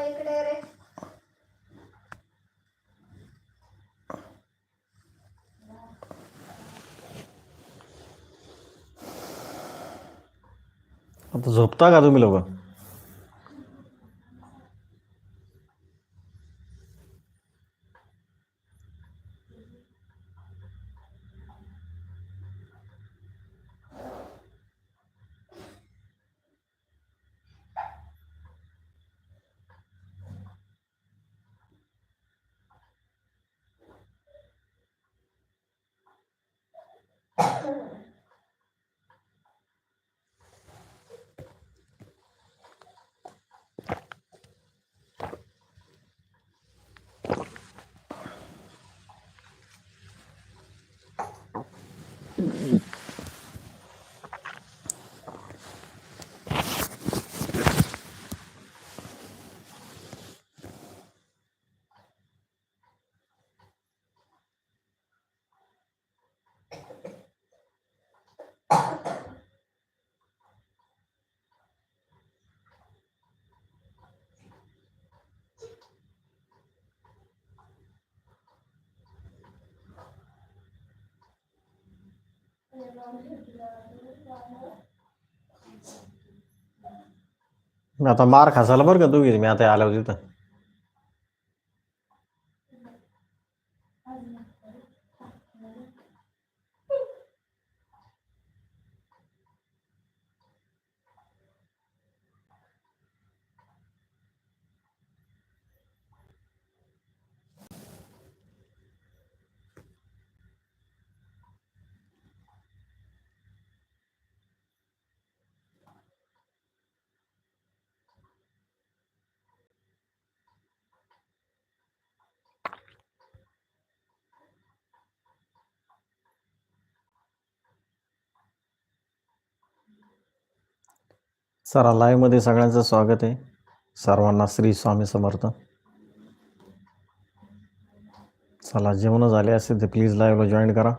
पप्पा इकडे रे. आता झोपता का तुम्ही लोक? आता मार खासाला बरं का तू मी आता आल्यावर तिथं. सरा लाईव्हमध्ये सगळ्यांचं स्वागत आहे. सर्वांना श्री स्वामी समर्थ. चला जेवण झाले असेल तर प्लीज लाईव्हला जॉईन करा.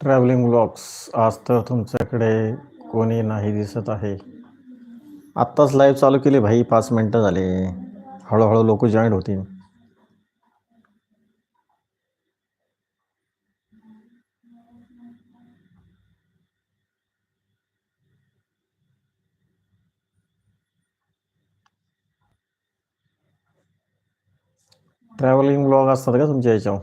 ट्रॅव्हलिंग ब्लॉग्स आज तर तुमच्याकडे कोणी नाही दिसत आहे. आत्ताच लाईव्ह चालू केली भाई. पाच मिनटं झाले. हळूहळू लोक जॉईंट होतील. ट्रॅव्हलिंग ब्लॉग असतात का तुमच्या याच्यावर?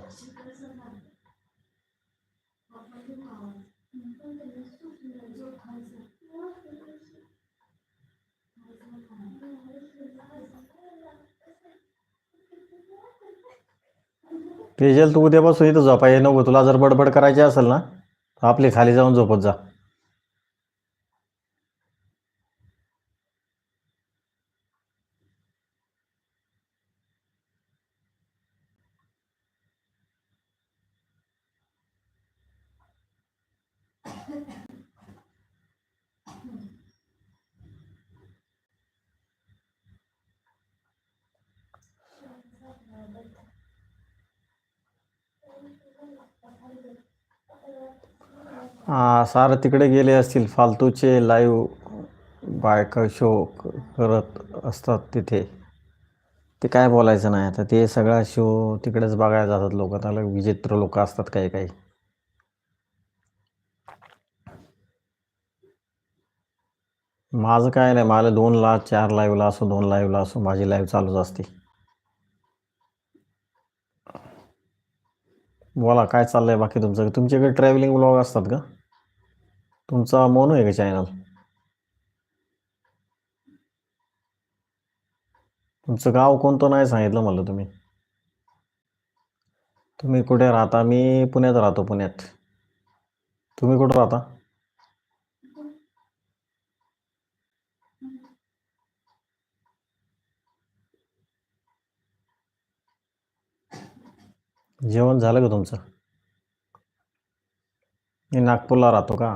तेजल तू उद्यापासून इथं झोपाय नको. तुला जर बडबड करायची असेल ना तर आपली खाली जाऊन झोपत जा हा सारं तिकडे गेले असतील फालतूचे लाईव्ह बायका शो करत असतात तिथे. ते काय बोलायचं नाही आता ते सगळा शो तिकडेच बघायला जातात लोक त्याला विचित्र लोक असतात काही काही. माझं काय नाही मला दोन ला चार लाईव्हला असो दोन लाईव्हला असो माझी लाईव्ह चालूच असते. बोला काय चाललंय बाकी तुमचं? तुमच्याकडे ट्रॅव्हलिंग ब्लॉग असतात का? तुमचा मोनो आहे का चॅनल तुमचं गाव कोणतं नाही सांगितलं मला तुम्ही? तुम्ही कुठे राहता? मी पुण्यात राहतो पुण्यात. तुम्ही कुठं राहता? जेवण झालं का तुमचं? मी नागपूरला राहतो का?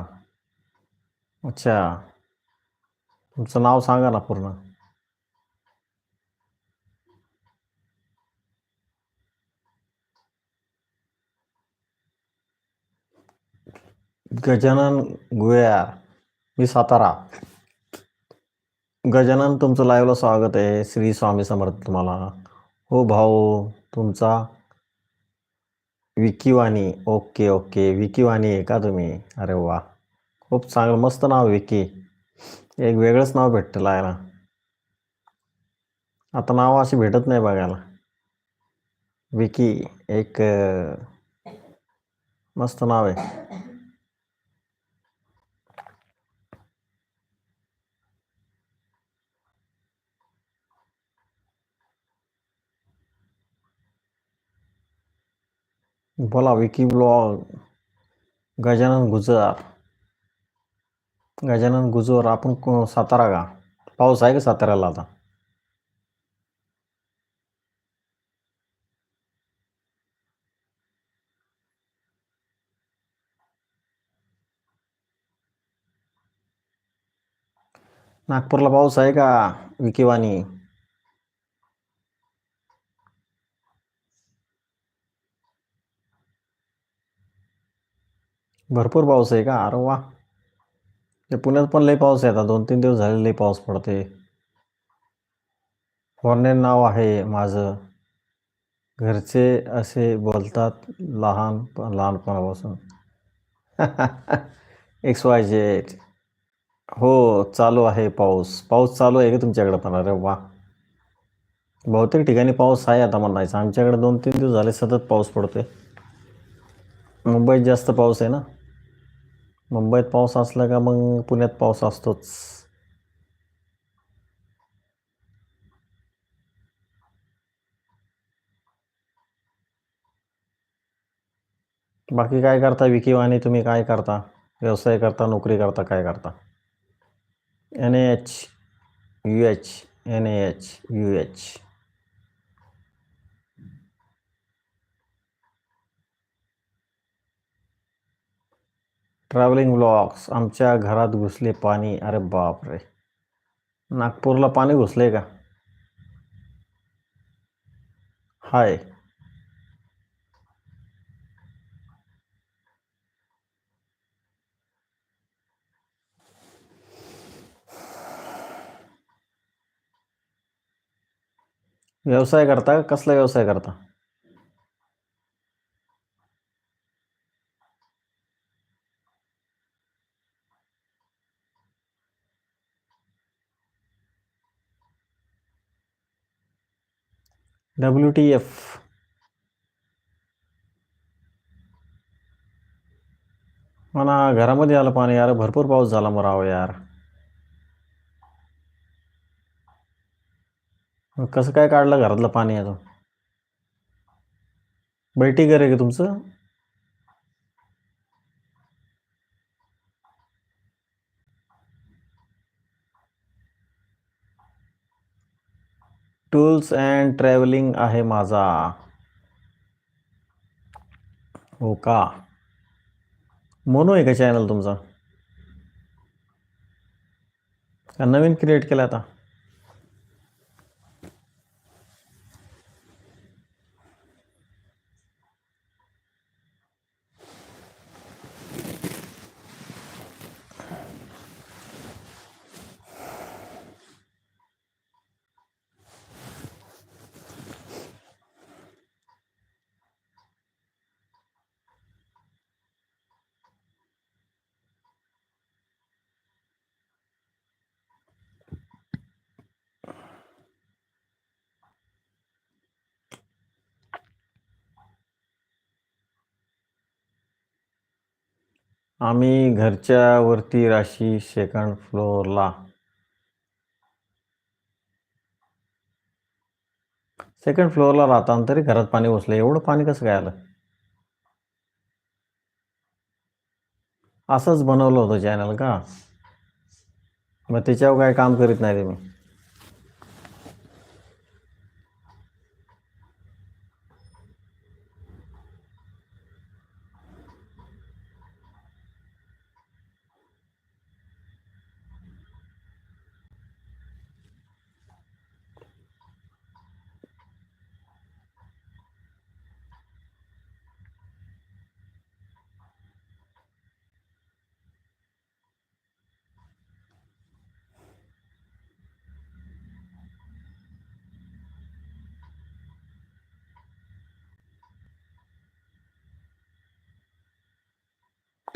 अच्छा. तुमचं नाव सांगा ना पूर्ण. गजानन गुयार मी सातारा. गजानन तुमचं लाईव्हला स्वागत आहे. श्री स्वामी समर्थ तुम्हाला. हो भाऊ तुमचा विकीवाणी ओके ओके. विकीवाणी आहे का तुम्ही? अरे वा. खूप चांगलं मस्त नाव विकी. एक वेगळंच नाव भेटतं लायला. आता नाव अशी भेटत नाही बघायला. विकी एक मस्त नाव आहे. बोला विकी ब्लॉग. गजानन गुजर गजानन गुजोर आपण को- सातारा का? पाऊस आहे का साताऱ्याला आता? नागपूरला पाऊस आहे का विकेवानी भरपूर पाऊस आहे का? अरे वा. पुण्यात पण लई पाऊस आहे आता. दोन तीन दिवस झाले लई पाऊस पडते फॉरनेर नाव आहे माझं. घरचे असे बोलतात लहान लहानपणापासून. एक्स वाय जेट हो चालू आहे पाऊस. पाऊस चालू आहे का तुमच्याकडे पण? अरे वा. बहुतेक ठिकाणी पाऊस आहे आता म्हणायचं. आमच्याकडे दोन तीन दिवस झाले सतत पाऊस पडतोय. मुंबईत जास्त पाऊस आहे ना? मुंबईत पाऊस असला का मग पुण्यात पाऊस असतोच. बाकी काय करता? विकी वाणी तुम्ही काय करता? व्यवसाय करता नोकरी करता काय करता? N H U H N H U H travelling blogs आमच्या घरात घुसले पाणी. अरे बापरे. नागपूरला पाणी घुसले का? हाय. व्यवसाय करता कसला व्यवसाय करता? डब्ल्यू टी एफ म्हणा घरामध्ये आलं पाणी यार भरपूर पाऊस झाला मराव यार. मग कसं काय काढलं घरातलं पाणी आता? बैठी घर आहे का तुमचं? टूल्स अँड ट्रॅव्हलिंग आहे माझा. हो का? मोनो आहे का चॅनल तुमचा? का नवीन क्रिएट केला आता? आम्ही घरच्या वरती राशी सेकंड फ्लोअरला सेकंड फ्लोअरला राहता तरी घरात पाणी बसलं एवढं पाणी कसं काय आलं? असंच बनवलं होतं चॅनल का? मग त्याच्यावर काय काम करीत नाही तुम्ही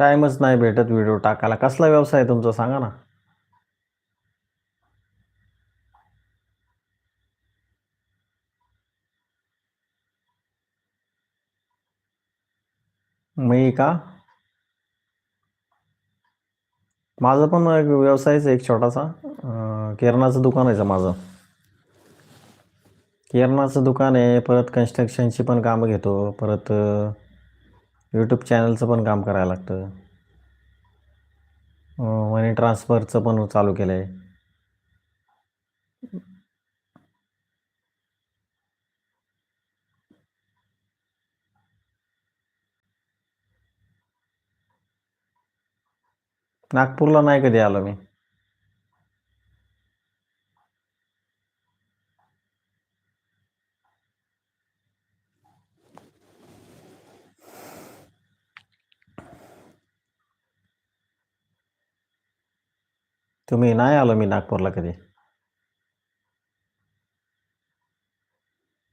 टाईमच नाही भेटत व्हिडिओ टाकायला. कसला व्यवसाय तुमचा? सांगा ना. मी का? माझं पण एक व्यवसायच एक छोटासा. अं, किराणाचं दुकान आहे माझं. किराणाचं दुकान आहे परत कन्स्ट्रक्शनची पण कामं घेतो. परत यूट्यूब चॅनलचं पण काम करायला लागतं. मनी ट्रान्सफरचं पण चालू केलं आहे नागपूरला नाही कधी आलो मी. तुम्ही नाही आलो मी नागपूरला कधी.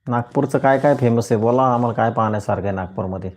नागपूरचं काय काय फेमस आहे? बोला आम्हाला काय पाहण्यासारखं आहे नागपूरमध्ये?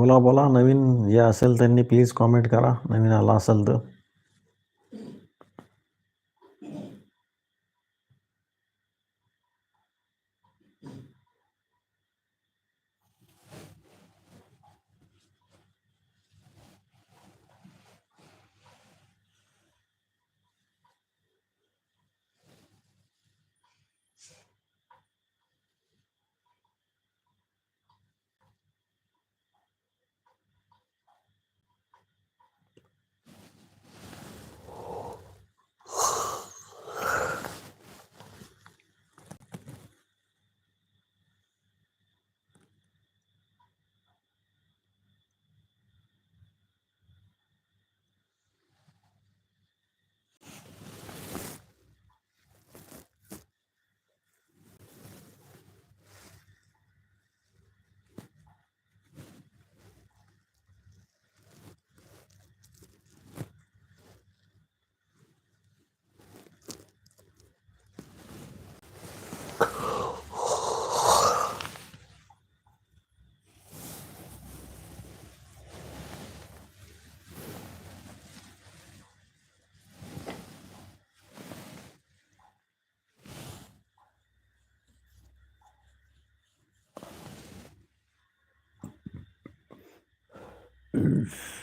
बोला बोला. नवीन जे असेल त्यांनी प्लीज कॉमेंट करा. नवीन आला असेल तर. Peace.